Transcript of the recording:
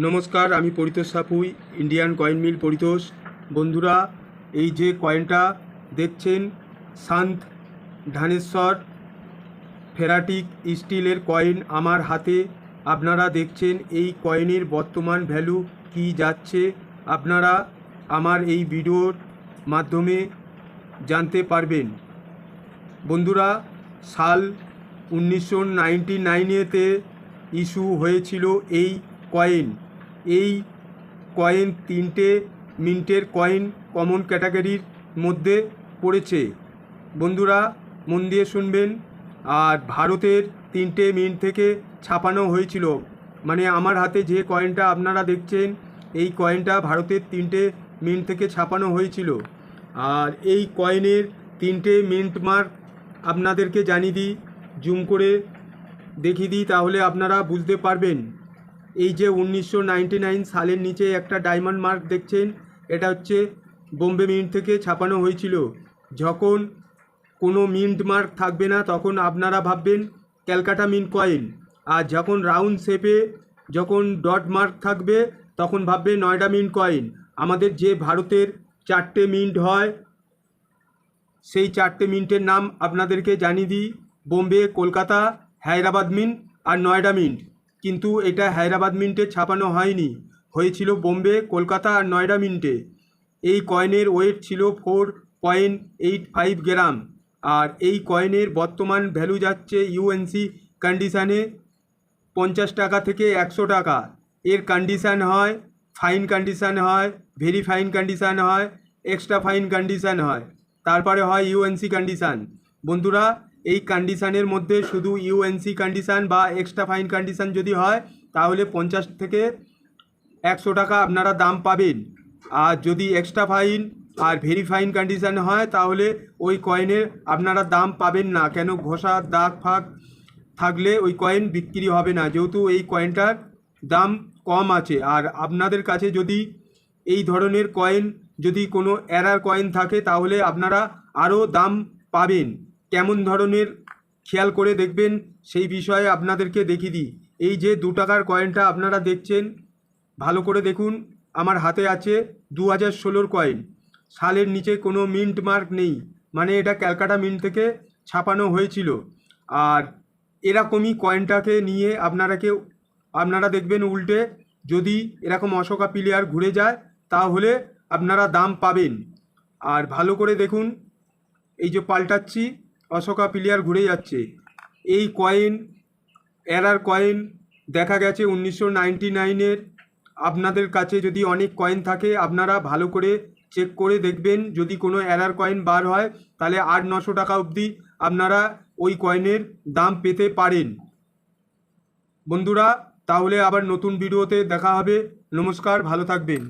নমস্কার, আমি Paritosh Sapui Indian coin mill Paritosh. বন্ধুরা, এই যে কয়েনটা দেখছেন, শান্ত ধানেশ্বর ফেরাটিক স্টিলের কয়েন আমার হাতে। আপনারা দেখছেন এই কয়েনের বর্তমান ভ্যালু কি যাচ্ছে। আপনারা আমার এই ভিডিওর মাধ্যমে জানতে পারবেন। বন্ধুরা, সাল উনিশশো নাইনটি নাইনেতে ইস্যু হয়েছিল এই কয়েন এই কয়েন তিনটে মিন্টের কয়েন কমন ক্যাটাগরির মধ্যে পড়েছে। বন্ধুরা, মন দিয়ে শুনবেন। আর ভারতের তিনটে মিন্ট থেকে ছাপানো হয়েছিল। মানে আমার হাতে যে কয়েনটা আপনারা দেখছেন, এই কয়েনটা ভারতের তিনটে মিন্ট থেকে ছাপানো হয়েছিল। আর এই কয়েনের তিনটে মিন্ট মার্ক আপনাদেরকে জানিয়ে দিই, জুম করে দেখিয়ে দিই, তাহলে আপনারা বুঝতে পারবেন। এই যে উনিশশো সালের নিচে একটা ডায়মন্ড মার্ক দেখছেন, এটা হচ্ছে বোম্বে মিন্ট থেকে ছাপানো হয়েছিল। যখন কোনো মিন্ট মার্ক থাকবে না, তখন আপনারা ভাববেন ক্যালকাটা মিন্ট কয়েন। আর যখন রাউন্ড শেপে যখন ডট মার্ক থাকবে, তখন ভাববে নয়ডা মিন্ট কয়েন। আমাদের যে ভারতের চারটে মিন্ট হয়, সেই চারটে মিন্টের নাম আপনাদেরকে জানিয়ে দিই। বোম্বে, কলকাতা, হায়দ্রাবাদ মিন্ট আর নয়ডা মিন্ট। কিন্তু এটা হায়দ্রাবাদ মিন্টে ছাপানো হয়নি। হয়েছিল বোম্বে, কলকাতা আর নয়ডা মিন্টে। এই কয়েনের ওয়েট ছিল four point eight five gram. আর এই কয়েনের বর্তমান ভ্যালু যাচ্ছে ইউএনসি কন্ডিশানে পঞ্চাশ টাকা থেকে একশো টাকা। এর কন্ডিশান হয়, ফাইন কন্ডিশান হয়, ভেরি ফাইন কন্ডিশান হয়, এক্সট্রা ফাইন কন্ডিশান হয়। তারপরে হয় ইউএনসি কন্ডিশান। বন্ধুরা এই কন্ডিশানের মধ্যে শুধু ইউএনসি কন্ডিশান বা এক্সট্রা ফাইন কন্ডিশান যদি হয়, তাহলে পঞ্চাশ থেকে একশো টাকা আপনারা দাম পাবেন। আর যদি এক্সট্রা ফাইন আর ভেরি ফাইন কন্ডিশান হয়, তাহলে ওই কয়েনের আপনারা দাম পাবেন না। কেন? ঘষা, দাগ ফাগ থাকলে ওই কয়েন বিক্রি হবে না। যেহেতু এই কয়েনটার দাম কম আছে। আর আপনাদের কাছে যদি এই ধরনের কয়েন যদি কোনো এরার কয়েন থাকে, তাহলে আপনারা আরও দাম পাবেন। কেমন ধরনের খেয়াল করে দেখবেন সেই বিষয়ে আপনাদেরকে দেখিয়ে দিই। এই যে দু টাকার কয়েনটা আপনারা দেখছেন, ভালো করে দেখুন, আমার হাতে আছে দু হাজার ষোলোর কয়েন সালের নিচে কোনো মিন্ট মার্ক নেই মানে এটা ক্যালকাটা মিন্ট থেকে ছাপানো হয়েছিল। আর এরকমই কয়েনটাকে নিয়ে আপনারা কেউ আপনারা দেখবেন উল্টে, যদি এরকম অশোকা প্লেয়ার ঘুরে যায়, তাহলে আপনারা দাম পাবেন। আর ভালো করে দেখুন, এই যে পাল্টাচ্ছি অশোকা প্লেয়ার ঘুরে যাচ্ছে। এই কয়েন, এরার কয়েন দেখা গেছে উনিশশো নাইনটি নাইনের। আপনাদের কাছে যদি অনেক কয়েন থাকে, আপনারা ভালো করে চেক করে দেখবেন। যদি কোনো এরার কয়েন বার হয়, তাহলে আট নশো টাকা অবধি আপনারা ওই কয়েনের দাম পেতে পারেন। বন্ধুরা, তাহলে আবার নতুন ভিডিওতে দেখা হবে। নমস্কার, ভালো থাকবেন।